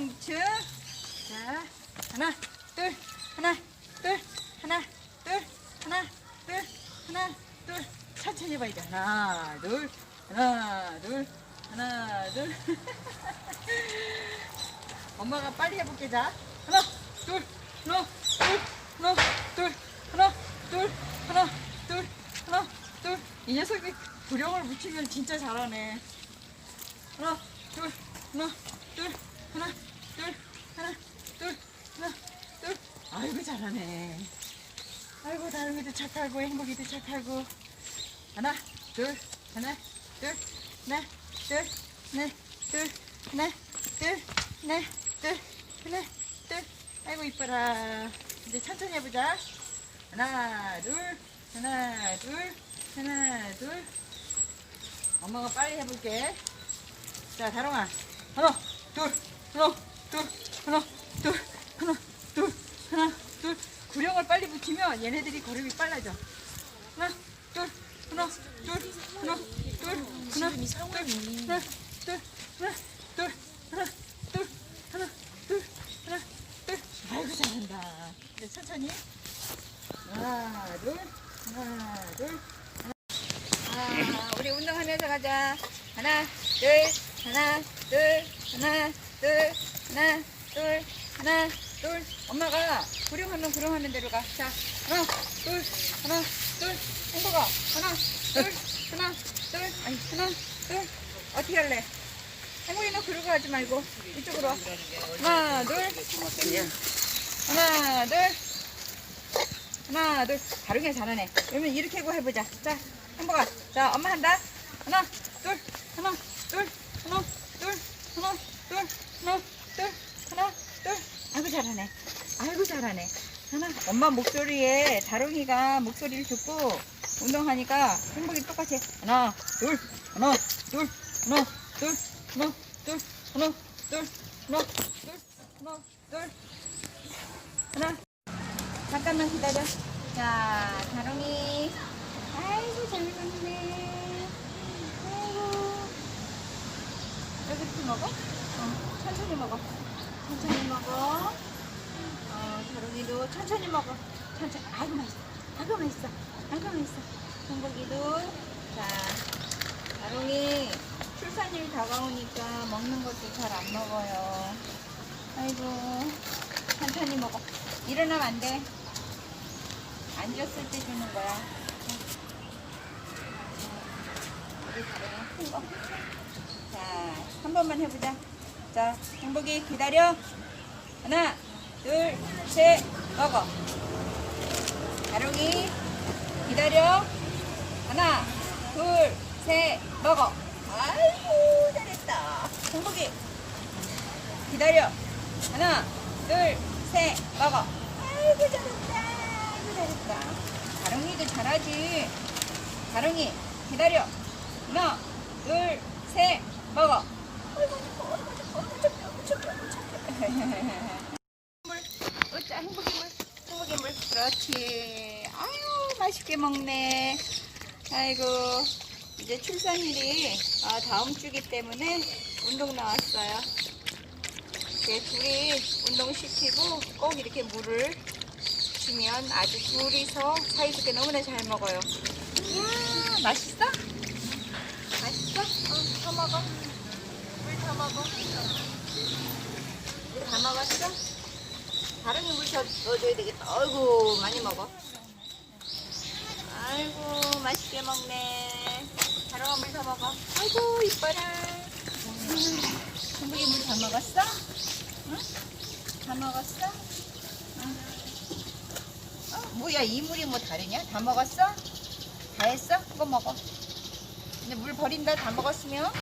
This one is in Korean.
층층. 자, 하나, 둘, 하나, 둘, 하나, 둘, 하나, 둘, 하나, 둘. 천천히 해봐 이제. 하나, 둘, 하나, 둘, 하나, 둘. 엄마가 빨리 해볼게 자. 하나, 둘, 하나, 둘, 하나, 둘, 하나, 둘, 하나, 둘, 하나, 둘. 이 녀석이 구령을 붙이면 진짜 잘하네. 하나, 둘, 하나, 둘, 하나, 둘, 하나, 둘, 하나, 둘. 아이고 잘하네. 아이고 다름이도 착하고 행복이도 착하고. 하나, 둘, 하나, 둘, 하나, 둘, 네, 둘, 하나, 둘, 네, 둘, 하나, 둘. 아이고 이뻐라. 이제 천천히 해보자. 하나, 둘, 하나, 둘, 하나, 둘. 엄마가 빨리 해볼게. 자, 다롱아. 하나, 둘, 하나, 둘, 하나, 둘, 하나, 둘, 하나, 둘. 구령을 빨리 붙이면 얘네들이 걸음이 빨라져. 하나, 둘, 하나, 둘, 하나, 둘, 하나, 상황이 하나, 둘, 하나, 둘, 하나, 둘, 하나, 둘, 하나, 둘. 아이고 잘한다. 이제 천천히. 하나, 둘, 하나, 둘. 아, 우리 운동하면서 가자. 하나, 둘, 하나, 둘, 하나, 둘, 하나, 둘, 하나, 둘. 엄마가 구령하면 구령하는 대로 가. 자, 하나, 둘, 하나, 둘. 행복아, 하나, 둘, 하나, 둘, 아니, 하나, 둘. 어떻게 할래? 행복이는 그러고 가지 말고 이쪽으로 와. 하나, 둘, 하나, 둘. 하나, 둘. 다르게 잘하네. 그러면 이렇게 해보자. 자, 행복아. 자, 엄마 한다. 하나, 둘, 하나, 둘, 하나, 둘, 하나, 둘, 하나, 둘. 아이고, 잘하네. 아이고, 잘 하나. 엄마 목소리에 다롱이가 목소리를 듣고 운동하니까 행복이 똑같이. 하나, 둘, 하나, 둘, 하나, 둘, 하나, 둘, 하나, 둘, 하나, 둘, 하나, 둘. 하나. 잠깐만 기다려. 자, 다롱이. 아이고, 잘 먹네. 아이고. 왜 그렇게 먹어? 어, 천천히 먹어. 천천히 먹어. 어, 다롱이도 천천히 먹어. 천천히. 아이고, 맛있어. 아이고, 맛있어. 아이고, 맛있어. 행복이도. 자, 다롱이 출산일 다가오니까 먹는 것도 잘 안 먹어요. 아이고, 천천히 먹어. 일어나면 안 돼. 앉았을 때 주는 거야. 우리 다리는 큰 거. 자, 한 번만 해보자. 자, 행복이 기다려. 하나, 둘, 셋, 먹어. 다롱이 기다려. 하나, 둘, 셋, 먹어. 아이고, 잘했다. 행복이 기다려. 하나, 둘, 셋, 먹어. 아이고, 잘했다. 아이고, 잘했다. 다롱이도 잘하지. 다롱이, 기다려. 하나, 둘, 셋, 먹어. 아이고, 어이구, 어이구, 착해, 어이구, 착해, 물, 으짜, 행복의 물, 행복의 물. 그렇지. 아유, 맛있게 먹네. 아이고, 이제 출산일이 아, 다음 주기 때문에 운동 나왔어요. 이렇게 둘이 운동시키고 꼭 이렇게 물을 주면 아주 둘이서 사이좋게 너무나 잘 먹어요. 이야, 맛있어? 맛있어? 어, 더 먹어. 물더 먹어. 물 다 먹었어? 다른 물더 넣어줘야 되겠다. 아이고, 많이 먹어. 아이고, 맛있게 먹네. 다른 물더 먹어. 아이고, 이뻐라. 한국이 물다 먹었어? 응? 다 먹었어? 응. 어, 뭐야, 이 물이 뭐 다르냐? 다 먹었어? 다 했어? 그거 먹어. 이제 물 버린다, 다 먹었으면.